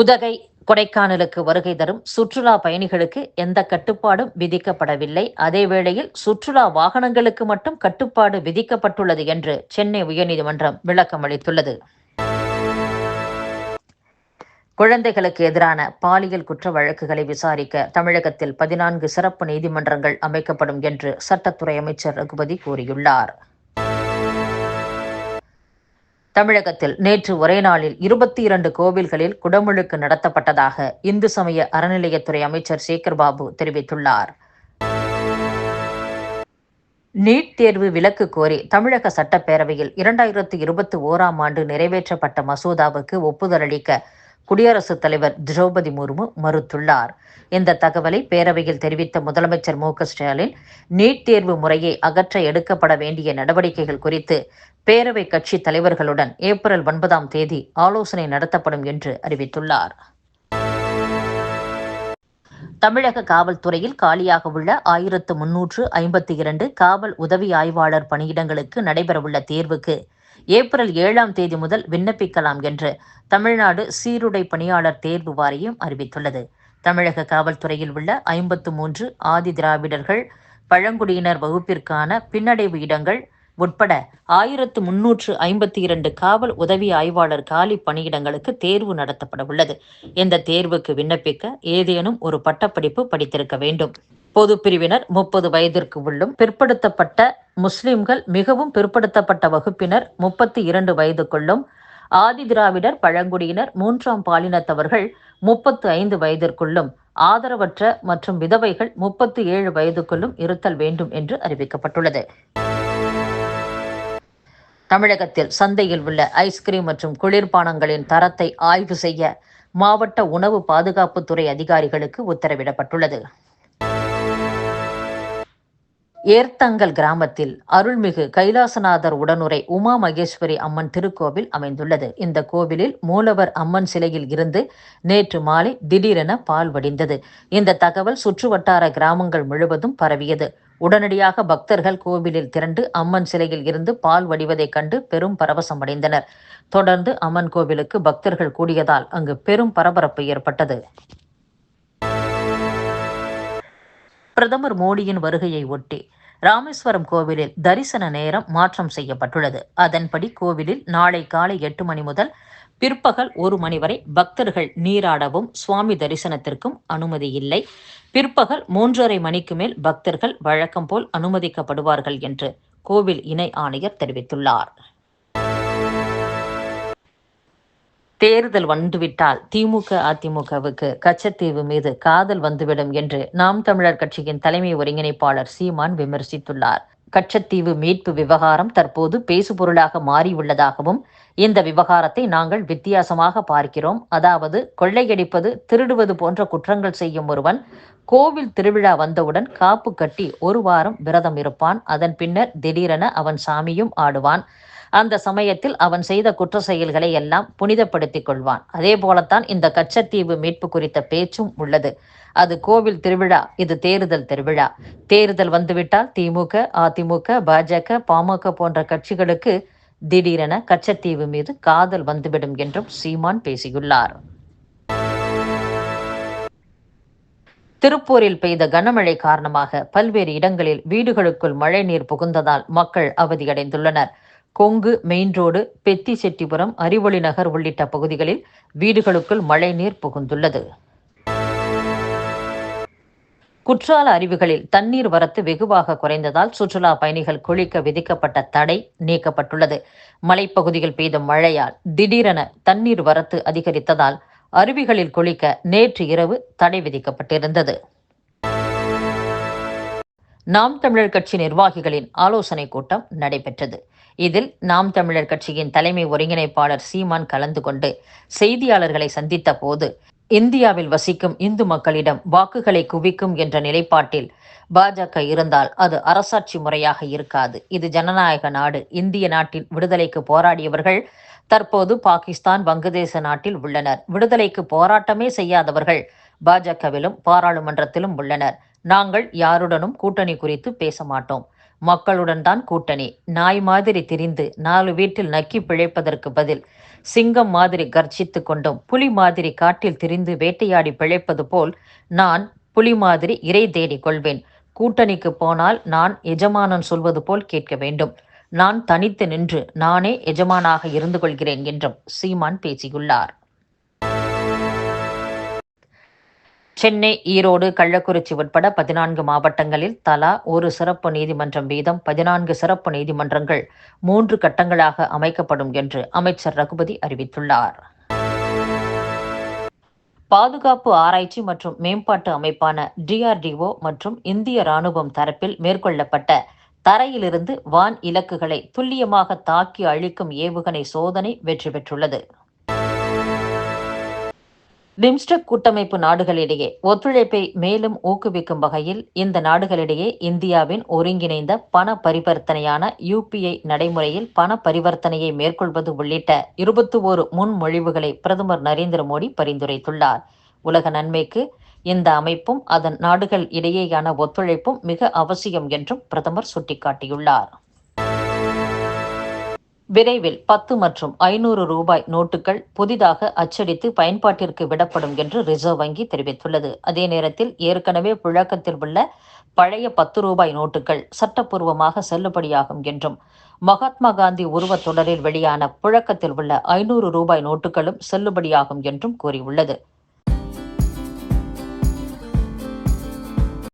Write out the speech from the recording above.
உதகை கொடைக்கானலுக்கு வருகை தரும் சுற்றுலா பயணிகளுக்கு எந்த கட்டுப்பாடும் விதிக்கப்படவில்லை. அதே வேளையில் சுற்றுலா வாகனங்களுக்கு மட்டும் கட்டுப்பாடு விதிக்கப்பட்டுள்ளது என்று சென்னை உயர்நீதிமன்றம் விளக்கம் அளித்துள்ளது. குழந்தைகளுக்கு எதிரான பாலியல் குற்ற வழக்குகளை விசாரிக்க தமிழகத்தில் பதினான்கு சிறப்பு நீதிமன்றங்கள் அமைக்கப்படும் என்று சட்டத்துறை அமைச்சர் ரகுபதி கூறியுள்ளார். தமிழகத்தில் நேற்று ஒரே நாளில் இருபத்தி இரண்டு கோவில்களில் குடமுழுக்கு நடத்தப்பட்டதாக இந்து சமய அறநிலையத்துறை அமைச்சர் சேகர் பாபு தெரிவித்துள்ளார். நீட் தேர்வு விலக்கு கோரி தமிழக சட்டப்பேரவையில் இரண்டாயிரத்து இருபத்தி ஓராம் ஆண்டு நிறைவேற்றப்பட்ட மசோதாவுக்கு ஒப்புதல் அளிக்க குடியரசுத் தலைவர் திரௌபதி முர்மு மறுத்துள்ளார். இந்த தகவலை பேரவையில் தெரிவித்த முதலமைச்சர் மு ஸ்டாலின் நீட் தேர்வு முறையை அகற்ற எடுக்கப்பட வேண்டிய நடவடிக்கைகள் குறித்து பேரவை கட்சி தலைவர்களுடன் ஏப்ரல் ஒன்பதாம் தேதி ஆலோசனை நடத்தப்படும் என்று அறிவித்துள்ளார். தமிழக காவல்துறையில் காலியாக உள்ள ஆயிரத்து முன்னூற்று ஐம்பத்தி இரண்டு காவல் உதவி ஆய்வாளர் பணியிடங்களுக்கு நடைபெறவுள்ள தேர்வுக்கு ஏப்ரல் ஏழாம் தேதி முதல் விண்ணப்பிக்கலாம் என்று தமிழ்நாடு சீருடை பணியாளர் தேர்வு வாரியம் அறிவித்துள்ளது. தமிழக காவல்துறையில் உள்ள ஐம்பத்து மூன்று ஆதி திராவிடர்கள் பழங்குடியினர் வகுப்பிற்கான பின்னடைவு இடங்கள் உட்பட ஆயிரத்து முன்னூற்று ஐம்பத்தி இரண்டு காவல் உதவி ஆய்வாளர் காலி பணியிடங்களுக்கு தேர்வு நடத்தப்பட உள்ளது. இந்த தேர்வுக்கு விண்ணப்பிக்க ஏதேனும் ஒரு பட்டப்படிப்பு படித்திருக்க வேண்டும். பொது பிரிவினர் முப்பது வயதிற்கு உள்ளும் பிற்படுத்தப்பட்ட முஸ்லிம்கள் மிகவும் பிற்படுத்தப்பட்ட வகுப்பினர் முப்பத்தி இரண்டு வயதுக்குள்ளும் ஆதி திராவிடர் பழங்குடியினர் மூன்றாம் பாலினத்தவர்கள் முப்பத்து ஐந்து வயதிற்குள்ளும் ஆதரவற்ற மற்றும் விதவைகள் முப்பத்து ஏழு வயதுக்குள்ளும் இருத்தல் வேண்டும் என்று அறிவிக்கப்பட்டுள்ளது. தமிழகத்தில் சந்தையில் உள்ள ஐஸ்கிரீம் மற்றும் குளிர்பானங்களின் தரத்தை ஆய்வு செய்ய மாவட்ட உணவு பாதுகாப்புத்துறை அதிகாரிகளுக்கு உத்தரவிடப்பட்டுள்ளது. ஏர்த்தங்கல் கிராமத்தில் அருள்மிகு கைலாசநாதர் உடனுரை உமா மகேஸ்வரி அம்மன் திருக்கோவில் அமைந்துள்ளது. இந்த கோவிலில் மூலவர் அம்மன் சிலையில் இருந்து நேற்று மாலை திடீரென பால் வடிந்தது. இந்த தகவல் சுற்றுவட்டார கிராமங்கள் முழுவதும் பரவியது. உடனடியாக பக்தர்கள் கோவிலில் திரண்டு அம்மன் சிலையில் இருந்து பால் வடிவதைக் கண்டு பெரும் பரவசம் அடைந்தனர். தொடர்ந்து அம்மன் கோவிலுக்கு பக்தர்கள் கூடியதால் அங்கு பெரும் பரபரப்பு ஏற்பட்டது. பிரதமர் மோடியின் வருகையை ஒட்டி ராமேஸ்வரம் கோவிலில் தரிசன நேரம் மாற்றம் செய்யப்பட்டுள்ளது. அதன்படி கோவிலில் நாளை காலை எட்டு மணி முதல் பிற்பகல் ஒரு மணி வரை பக்தர்கள் நீராடவும் சுவாமி தரிசனத்திற்கும் அனுமதி இல்லை. பிற்பகல் மூன்றரை மணிக்கு மேல் பக்தர்கள் வழக்கம் போல் அனுமதிக்கப்படுவார்கள் என்று கோவில் இணை ஆணையர் தெரிவித்துள்ளார். தேர்தல் வந்துவிட்டால் திமுக அதிமுகவுக்கு கச்சத்தீவு மீது காதல் வந்துவிடும் என்று நாம் தமிழர் கட்சியின் தலைமை ஒருங்கிணைப்பாளர் சீமான் விமர்சித்துள்ளார். கச்சத்தீவு மீட்பு விவகாரம் தற்போது பேசுபொருளாக மாறியுள்ளதாகவும் இந்த விவகாரத்தை நாங்கள் வித்தியாசமாக பார்க்கிறோம். அதாவது கொள்ளையடிப்பது திருடுவது போன்ற குற்றங்கள் செய்யும் ஒருவன் கோவில் திருவிழா வந்தவுடன் காப்பு கட்டி ஒரு வாரம் விரதம் இருப்பான். அதன் பின்னர் திடீரென அவன் சாமியும் ஆடுவான். அந்த சமயத்தில் அவன் செய்த குற்ற செயல்களை எல்லாம் புனிதப்படுத்திக் கொள்வான். அதே போலத்தான் இந்த கச்சத்தீவு மீட்பு குறித்த பேச்சும் உள்ளது. அது கோவில் திருவிழா இது தேர்தல் திருவிழா. தேர்தல் வந்துவிட்டால் திமுக அதிமுக பாஜக பாமக போன்ற கட்சிகளுக்கு திடீரென கச்சத்தீவு மீது காதல் வந்துவிடும் என்றும் சீமான் பேசியுள்ளார். திருப்பூரில் பெய்த கனமழை காரணமாக பல்வேறு இடங்களில் வீடுகளுக்குள் மழைநீர் புகுந்ததால் மக்கள் அவதியடைந்துள்ளனர். கொங்கு மெயின் ரோடு பெத்தி செட்டிபுரம் அறிவொளி நகர் உள்ளிட்ட பகுதிகளில் வீடுகளுக்குள் மழைநீர் புகுந்துள்ளது. குற்றால அருவிகளில் தண்ணீர் வரத்து வெகுவாக குறைந்ததால் சுற்றுலா பயணிகள் குளிக்க விதிக்கப்பட்ட தடை நீக்கப்பட்டுள்ளது. மலைப்பகுதியில் பெய்த மழையால் திடீரென தண்ணீர் வரத்து அதிகரித்ததால் அருவிகளில் குளிக்க நேற்று இரவு தடை விதிக்கப்பட்டிருந்தது. நாம் தமிழர் கட்சி நிர்வாகிகளின் ஆலோசனை கூட்டம் நடைபெற்றது. இதில் நாம் தமிழர் கட்சியின் தலைமை ஒருங்கிணைப்பாளர் சீமான் கலந்து கொண்டு செய்தியாளர்களை சந்தித்த போது இந்தியாவில் வசிக்கும் இந்து மக்களிடம் வாக்குகளை குவிக்கும் என்ற நிலைப்பாட்டில் பாஜக இருந்தால் அது அரசாட்சி முறையாக இருக்காது. இது ஜனநாயக நாடு. இந்திய நாட்டின் விடுதலைக்கு போராடியவர்கள் தற்போது பாகிஸ்தான் வங்கதேச நாட்டில் உள்ளனர். விடுதலைக்கு போராட்டமே செய்யாதவர்கள் பாஜகவிலும் பாராளுமன்றத்திலும் உள்ளனர். நாங்கள் யாருடனும் கூட்டணி குறித்து பேச மாட்டோம். மக்களுடன் தான் கூட்டணி. நாய் மாதிரி திரிந்து நாலு வீட்டில் நக்கி பிழைப்பதற்கு பதில். சிங்கம் மாதிரி கர்ஜித்து கொண்டும் புலி மாதிரி காட்டில் திரிந்து வேட்டையாடி பிழைப்பது போல் நான் புலி மாதிரி இறை தேடிக் கொள்வேன். கூட்டணிக்கு போனால் நான் எஜமானன் சொல்வது போல் கேட்க வேண்டும். நான் தனித்து நின்று நானே எஜமானாக இருந்து கொள்கிறேன் என்றும் சீமான் பேசியுள்ளார். சென்னை ஈரோடு கள்ளக்குறிச்சி உட்பட பதினான்கு மாவட்டங்களில் தலா ஒரு சிறப்பு நீதிமன்றம் வீதம் பதினான்கு சிறப்பு நீதிமன்றங்கள் மூன்று கட்டங்களாக அமைக்கப்படும் என்று அமைச்சர் ரகுபதி அறிவித்துள்ளார். பாதுகாப்பு ஆராய்ச்சி மற்றும் மேம்பாட்டு அமைப்பான டிஆர்டிஓ மற்றும் இந்திய ராணுவம் தரப்பில் மேற்கொள்ளப்பட்ட தரையிலிருந்து வான் இலக்குகளை துல்லியமாக தாக்கி அழிக்கும் ஏவுகணை சோதனை வெற்றி பெற்றுள்ளது. பிம்ஸ்டெக் கூட்டமைப்பு நாடுகளிடையே ஒத்துழைப்பை மேலும் ஊக்குவிக்கும் வகையில் இந்த நாடுகளிடையே இந்தியாவின் ஒருங்கிணைந்த பண பரிவர்த்தனையான யுபிஐ நடைமுறையில் பண பரிவர்த்தனையை மேற்கொள்வது உள்ளிட்ட இருபத்தி ஓரு முன்மொழிவுகளை பிரதமர் நரேந்திர மோடி பரிந்துரைத்துள்ளார். உலக நன்மைக்கு இந்த அமைப்பும் அதன் நாடுகள் இடையேயான ஒத்துழைப்பும் மிக அவசியம் என்றும் பிரதமர் சுட்டிக்காட்டியுள்ளார். விரைவில் பத்து மற்றும் ஐநூறு ரூபாய் நோட்டுகள் புதிதாக அச்சடித்து பயன்பாட்டிற்கு விடப்படும் என்று ரிசர்வ் வங்கி தெரிவித்துள்ளது. அதே நேரத்தில் ஏற்கனவே புழக்கத்தில் உள்ள பழைய பத்து ரூபாய் நோட்டுகள் சட்டப்பூர்வமாக செல்லுபடியாகும் என்றும் மகாத்மா காந்தி உருவத் தொடரில் வெளியான புழக்கத்தில் உள்ள ஐநூறு ரூபாய் நோட்டுகளும் செல்லுபடியாகும் என்றும் கூறியுள்ளது.